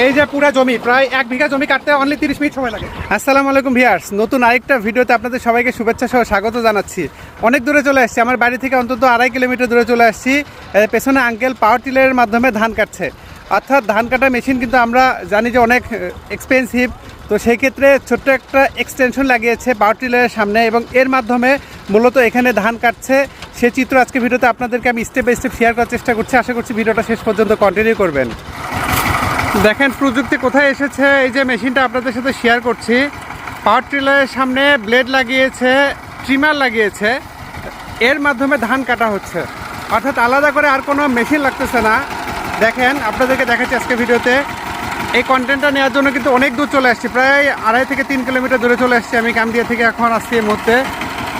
এই যে পুরা জমি, প্রায় এক বিঘা জমি কাটতে অনলি তিরিশ মিনিট সময় লাগে। আসসালামু আলাইকুম ভিয়ার্স, নতুন আরেকটা ভিডিওতে আপনাদের সবাইকে শুভেচ্ছা সহ স্বাগত জানাচ্ছি। অনেক দূরে চলে আসছি, আমার বাড়ি থেকে অন্তত আড়াই কিলোমিটার দূরে চলে আসছি। পেছনে আঙ্কেল পাওয়ার টিলারের মাধ্যমে ধান কাটছে। অর্থাৎ ধান কাটা মেশিন কিন্তু আমরা জানি যে অনেক এক্সপেন্সিভ তো সেই ক্ষেত্রে ছোট্ট একটা এক্সটেনশন লাগিয়েছে পাওয়ার টিলারের সামনে এবং এর মাধ্যমে মূলত এখানে ধান কাটছে। সে চিত্র আজকে ভিডিওতে আপনাদেরকে আমি স্টেপ বাই স্টেপ শেয়ার করার চেষ্টা করছি। আশা করছি ভিডিওটা শেষ পর্যন্ত কন্টিনিউ করবেন। দেখেন প্রযুক্তি কোথায় এসেছে? এই যে মেশিনটা আপনাদের সাথে শেয়ার করছি। পাওয়ার ট্রিলারের সামনে ব্লেড লাগিয়েছে ট্রিমার লাগিয়েছে। এর মাধ্যমে ধান কাটা হচ্ছে। অর্থাৎ আলাদা করে আর কোনো মেশিন লাগতেছে না। দেখেন, আপনাদেরকে দেখাচ্ছি আজকে ভিডিওতে। এই কন্টেন্টটা নেওয়ার জন্য কিন্তু অনেক দূর চলে আসছি। প্রায় আড়াই থেকে তিন কিলোমিটার দূরে চলে আসছি আমি কামদিয়া থেকে এখন আসছি এই মুহূর্তে।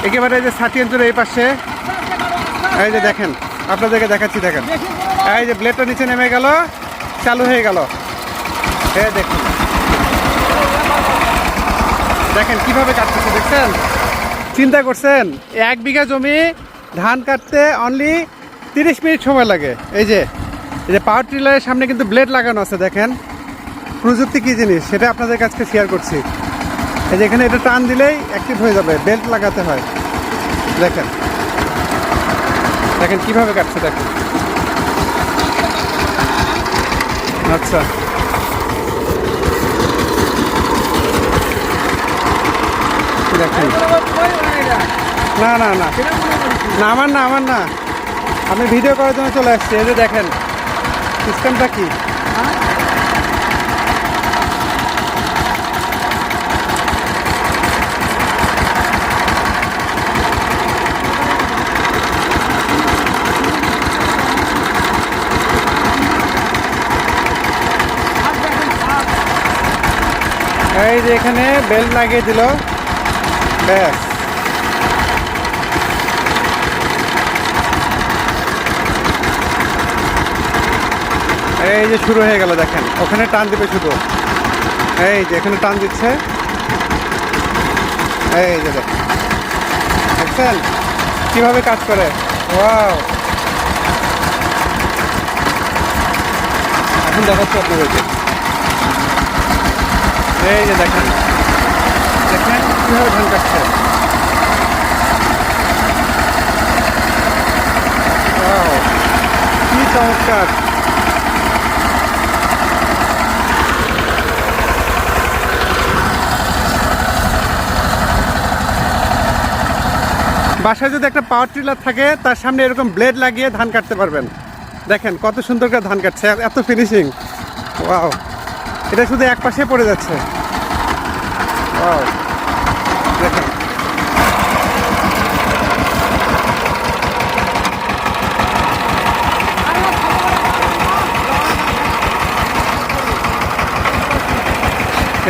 একেবারে যে সাটিয়াঞ্চুর এই পাশে। এই যে দেখেন, আপনাদেরকে দেখাচ্ছি, দেখেন। এই যে ব্লেডটা নিচে নেমে গেল, চালু হয়ে গেল। এই দেখুন। দেখেন কীভাবে কাটতেছে, দেখছেন? চিন্তা করছেন, এক বিঘা জমি ধান কাটতে অনলি তিরিশ মিনিট সময় লাগে। এই যে এই যে পাওয়ার ট্রিলারের সামনে কিন্তু ব্লেড লাগানো আছে, দেখেন। প্রযুক্তি কী জিনিস? সেটা আপনাদের কাছে শেয়ার করছি। এই যে এখানে এটা টান দিলেই অ্যাক্টিভ হয়ে যাবে বেল্ট লাগাতে হয়। দেখেন। দেখেন কীভাবে কাটছে, দেখেন। আচ্ছা। দেখেন। না না না। না, আমার না আমার না। আমি ভিডিও করার জন্য চলে আসছি। এই যে দেখেন সিস্টেমটা কি? এই যে এখানে বেল্ট লাগিয়ে দিল। ব্যাস এই যে শুরু হয়ে গেল, দেখেন। ওখানে টান দিবে শুধু। এই যে, এখানে টান দিচ্ছে। এই যে, দেখেন। দেখছেন? কীভাবে কাজ করে? ওয়াও। এখন দেখাচ্ছি আপনাদেরকে। এই যে, দেখেন। কীভাবে ধান কাটছে কি চমৎকার। বাসায় যদি একটা পাওয়ার টিলার থাকে, তার সামনে এরকম ব্লেড লাগিয়ে ধান কাটতে পারবেন। দেখেন, কত সুন্দর করে ধান কাটছে, এত ফিনিশিং ওয়াও, এটা শুধু এক পাশে পড়ে যাচ্ছে। ওয়াও দেখেন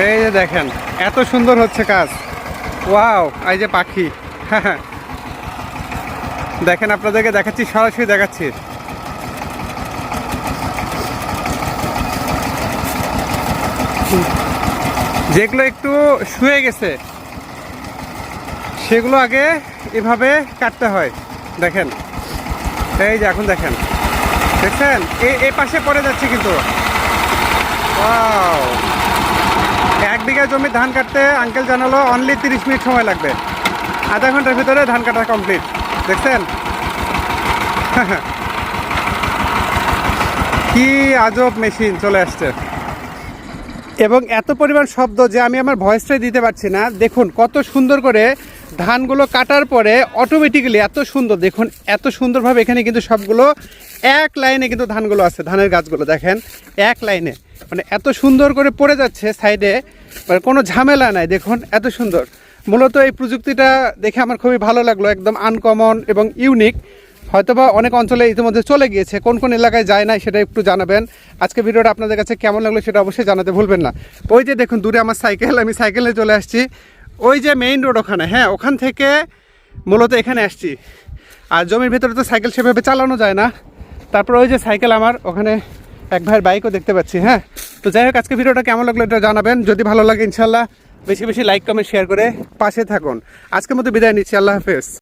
এই যে দেখেন, এত সুন্দর হচ্ছে কাজ। ওয়াও, এই যে পাখি। দেখেন, আপনাদেরকে দেখাচ্ছি, সরাসরি দেখাচ্ছি। যেগুলো একটু শুয়ে গেছে, সেগুলো আগে এভাবে কাটতে হয়। দেখেন, এই যে এখন দেখেন। দেখছেন? এ পাশে পড়ে যাচ্ছে কিন্তু! এক বিঘা জমি ধান কাটতে আঙ্কেল জানালো অনলি তিরিশ মিনিট সময় লাগবে। আধা ঘণ্টার ভিতরে ধান কাটা কমপ্লিট দেখছেন? কি আজব মেশিন চলে আসছে। এবং এত পরিমাণ শব্দ যে আমি আমার ভয়েসটাই দিতে পারছি না। দেখুন, কত সুন্দর করে ধানগুলো কাটার পরে অটোমেটিক্যালি এত সুন্দর। দেখুন, এত সুন্দরভাবে এখানে কিন্তু সবগুলো এক লাইনে কিন্তু ধানগুলো আছে, ধানের গাছগুলো। দেখেন, এক লাইনে। মানে এত সুন্দর করে পড়ে যাচ্ছে সাইডে মানে কোনো ঝামেলা নাই, দেখুন, এত সুন্দর। মূলত এই প্রযুক্তিটা দেখে আমার খুবই ভালো লাগল, একদম আনকমন এবং ইউনিক হয়তোবা অনেক অঞ্চলে ইতিমধ্যে চলে গিয়েছে, কোন কোন এলাকায় যায় না সেটা একটু জানাবেন। আজকে ভিডিওটা আপনাদের কাছে কেমন লাগল সেটা অবশ্যই জানাতে ভুলবেন না। ওই যে দেখুন, দূরে আমার সাইকেল, আমি সাইকেলে চলে আসছি। ওই যে মেইন রোড ওখানে হ্যাঁ ওখান থেকে মূলত এখানে আসছি। আর জমির ভেতরে তো সাইকেল সেভাবে চালানো যায় না। তারপর ওই যে সাইকেল আমার, ওখানে এক ভাইয়ের বাইকও দেখতে পাচ্ছি হ্যাঁ। তো যাই হোক, আজকে ভিডিওটা কেমন লাগল এটা জানাবেন। যদি ভালো লাগে ইনশাল্লাহ বেশি বেশি লাইক কমেন্ট শেয়ার করে পাশে থাকুন। আজকের মতো বিদায় নিচ্ছি, আল্লাহ হাফেজ।